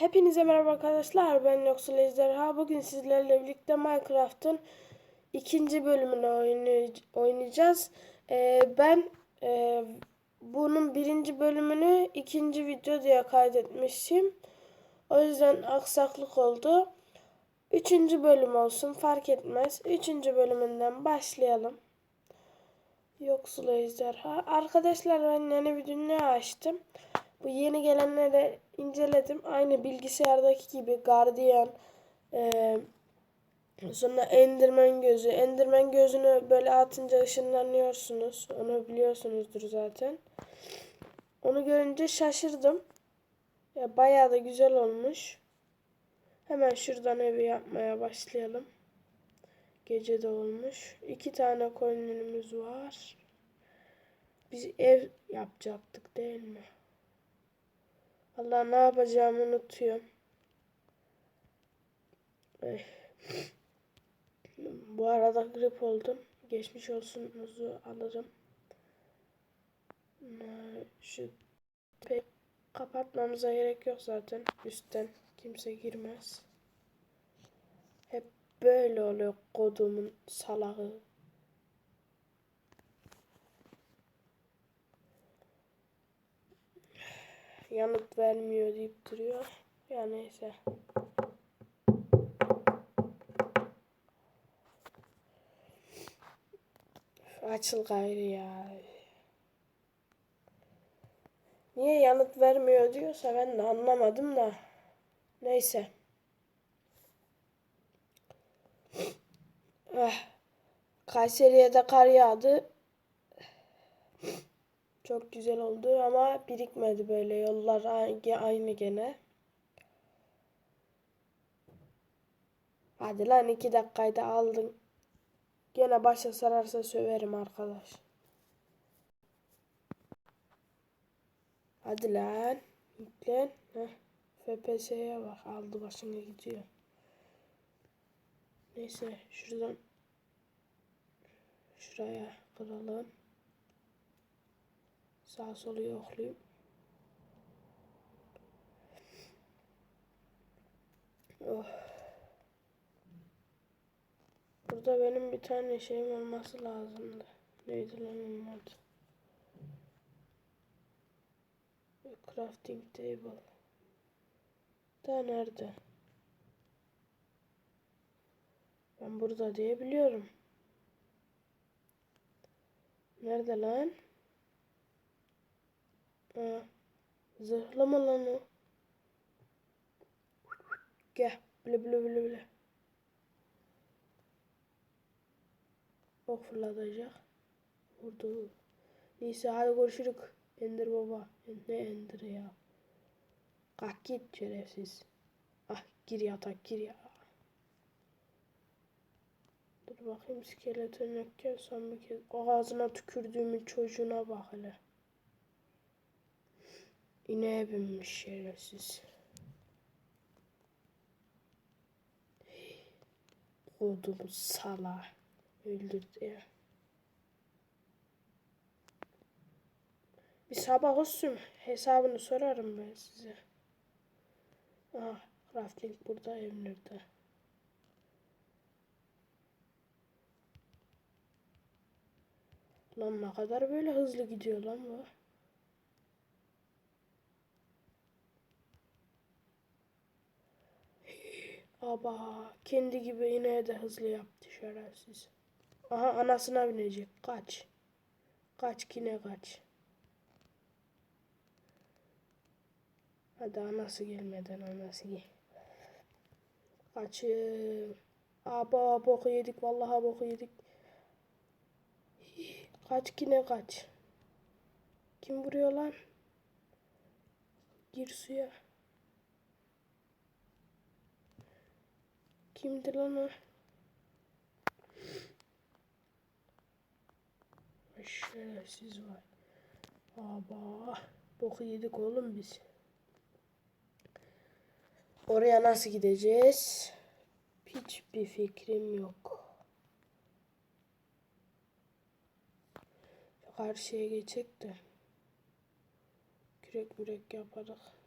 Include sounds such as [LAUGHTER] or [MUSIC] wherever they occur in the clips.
Hepinize merhaba arkadaşlar. Ben Yoksul Ejderha. Bugün sizlerle birlikte Minecraft'ın ikinci bölümünü oynay- oynayacağız. Ee, ben e, bunun birinci bölümünü ikinci video diye kaydetmişim. O yüzden aksaklık oldu. Üçüncü bölüm olsun fark etmez. Üçüncü bölümünden başlayalım. Yoksul Ejderha. Arkadaşlar ben yeni bir dünya açtım. Bu yeni gelenleri inceledim. Aynı bilgisayardaki gibi Guardian, eee, sonra Enderman gözü. Enderman gözünü böyle atınca ışınlanıyorsunuz. Onu biliyorsunuzdur zaten. Onu görünce şaşırdım. Ya bayağı da güzel olmuş. Hemen şuradan evi yapmaya başlayalım. Gece de olmuş. İki tane koyunumuz var. Biz ev yapacaktık değil mi? Allah ne yapacağımı unutuyorum. Eh. Bu arada grip oldum. Geçmiş olsunuzu alırım. Ee, Şu pek kapatmamıza gerek yok zaten. Üstten kimse girmez. Hep böyle oluyor kodumun salağı. Yanıt vermiyor deyip duruyor. Ya neyse. Açıl gayrı ya. Niye yanıt vermiyor diyorsa ben de anlamadım da. Neyse. Ah. Kayseri'ye de kar yağdı. Çok güzel oldu ama birikmedi böyle yollar aynı, gene. Hadi lan iki dakikayda aldın. Gene başa sararsa söverim arkadaş. Hadi lan. Yüklen. Heh. FPS'ye bak. Aldı başına gidiyor. Neyse şuradan şuraya kıralım. Sağ solu yoklayayım. Oh. Burada benim bir tane şeyim olması lazımdı. Neydi lan onun adı? Crafting table. Da nerede? Ben burada diye biliyorum. Nerede lan? Ha. Zırhlı mı lan o? Gel. Bile bile bile bile. Ok fırlatacak. Vurdu. Neyse hadi görüşürük. Ender baba. Ne Ender ya? Kalk git şerefsiz. Ah gir yatak gir ya. Dur bakayım skeleton yokken son bir kez ağzına tükürdüğümün çocuğuna bak hele. İneğe binmiş şerefsiz. Kodum sala. Öldürdü. Bir sabah olsun hesabını sorarım ben size. Ah, crafting burada ev nerede? Lan ne kadar böyle hızlı gidiyor lan bu. Aba kendi gibi yine de hızlı yaptı şerefsiz. Aha anasına binecek. Kaç. Kaç yine kaç. Hadi anası gelmeden anası gel. Kaçın. Aba boku yedik vallahi boku yedik. Kaç yine kaç. Kim vuruyor lan? Gir suya. Kimdi lan o? Şerefsiz var. Aba. Boku yedik oğlum biz. Oraya nasıl gideceğiz? Hiçbir fikrim yok. Karşıya geçecek de. Kürek mürek yaparız.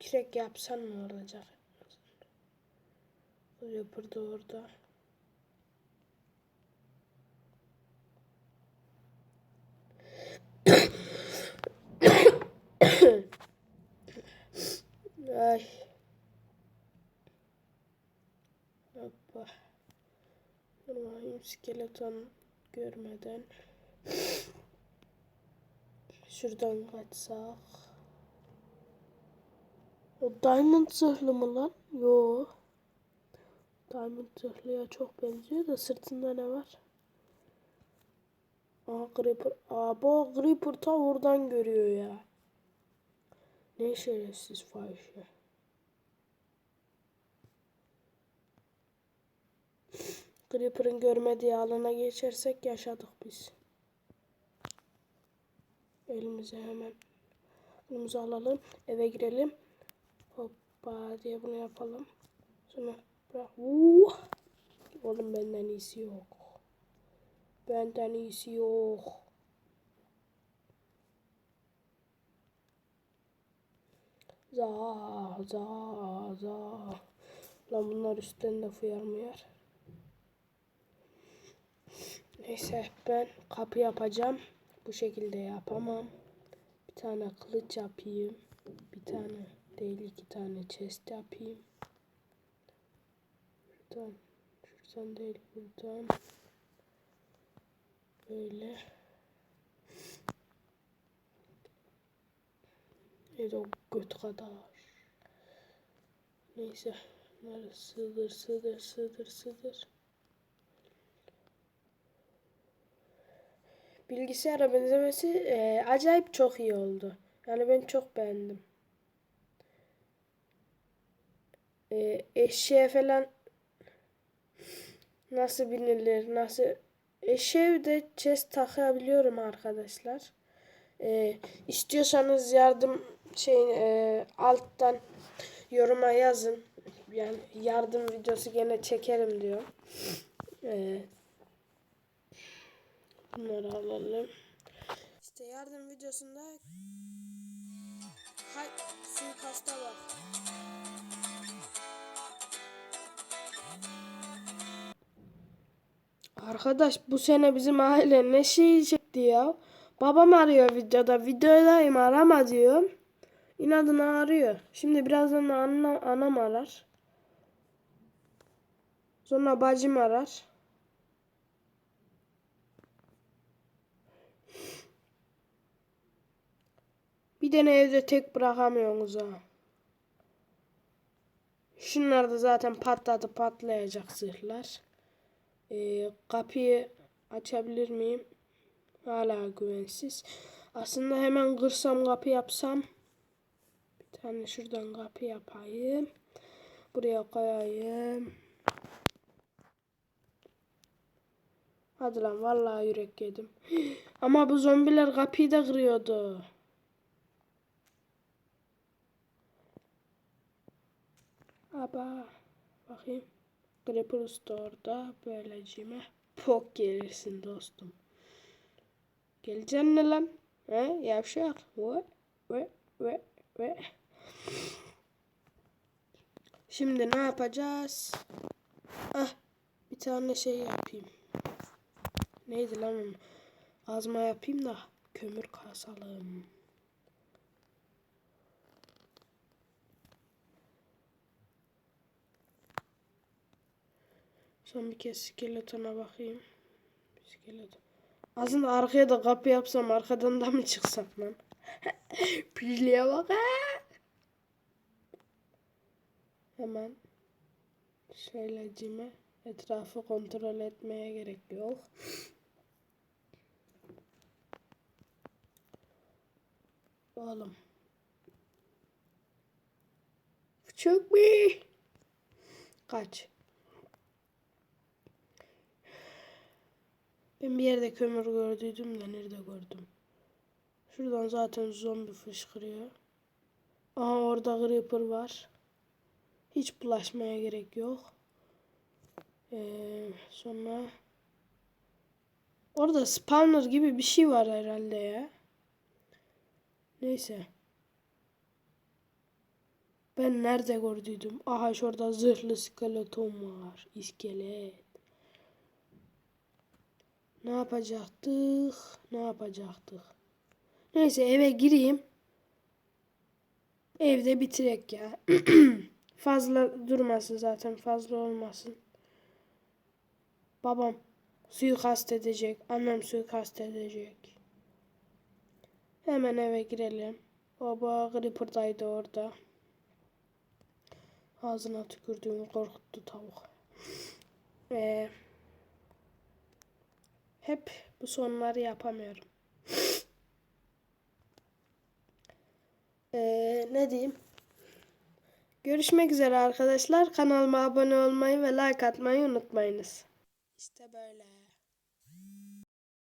Kürek yapsan mı olacak? Creeper da orada. Ay. Hoppa. Dur bakayım skeleton görmeden. Şuradan kaçsak. O diamond zırhlı mı lan? Yo. Diamond zırhlıya çok benziyor da sırtında ne var? Aa Creeper. Aa bu Creeper ta oradan görüyor ya. Ne şerefsiz fahişe. Creeper'ın görmediği alana geçersek yaşadık biz. Elimize hemen elimize alalım. Eve girelim. Hoppa diye bunu yapalım. Sonra bırak. Uh! Oğlum benden iyisi yok. Benden iyisi yok. Za za za. Lan bunlar üstten de fıyarmıyor. Neyse ben kapı yapacağım. Bu şekilde yapamam. Bir tane kılıç yapayım. Bir tane değil iki tane chest yapayım. Şuradan, şuradan değil buradan. Böyle. Evet o göt kadar. Neyse. Bunları sığdır sığdır sığdır sığdır. Bilgisayara benzemesi e, acayip çok iyi oldu. Yani ben çok beğendim. E, eşeğe falan nasıl binilir, nasıl eşeğe de chest takabiliyorum arkadaşlar. E, istiyorsanız yardım şey e, alttan yoruma yazın. Yani yardım videosu gene çekerim diyor. E, bunları alalım. İşte yardım videosunda hay suikasta var. Arkadaş bu sene bizim aile ne şey çekti ya. Babam arıyor videoda. Videodayım arama diyorum. İnadına arıyor. Şimdi birazdan anam, anam arar. Sonra bacım arar. Bir tane evde tek bırakamıyorsunuz ha. Şunlar da zaten patladı patlayacak zırhlar. Ee, kapıyı açabilir miyim? Hala güvensiz. Aslında hemen kırsam kapı yapsam. Bir tane şuradan kapı yapayım. Buraya koyayım. Hadi lan vallahi yürek yedim. [GASPS] Ama bu zombiler kapıyı da kırıyordu. Aba bakayım. Creeper Usta orada böylecime pok gelirsin dostum. Geleceksin mi lan? He yavşak. Ve ve ve ve. Şimdi ne yapacağız? Ah bir tane şey yapayım. Neydi lan? Azma yapayım da kömür kasalım. Son bir kez skeletona bakayım. Skeleton. Aslında arkaya da kapı yapsam arkadan da mı çıksak lan? [LAUGHS] Piliye bak ha. Hemen şöyle etrafı kontrol etmeye gerek yok. Oğlum. Çok mu? Kaç. Ben bir yerde kömür gördüydüm de nerede gördüm. Şuradan zaten zombi fışkırıyor. Aha orada creeper var. Hiç bulaşmaya gerek yok. Ee, sonra orada spawner gibi bir şey var herhalde ya. Neyse. Ben nerede gördüydüm? Aha şurada zırhlı skeleton var. İskelet. Ne yapacaktık? Ne yapacaktık? Neyse eve gireyim. Evde bitirek ya. [CLEARS THROAT] fazla durmasın zaten. Fazla olmasın. Babam suikast edecek. Annem suikast edecek. Hemen eve girelim. Baba Creeper'daydı orada. Ağzına tükürdüğüm korkuttu tavuk. [SNIFFS] Ee, hep bu sonları yapamıyorum. Ee, ne diyeyim? Görüşmek üzere arkadaşlar. Kanalıma abone olmayı ve like atmayı unutmayınız. İşte böyle.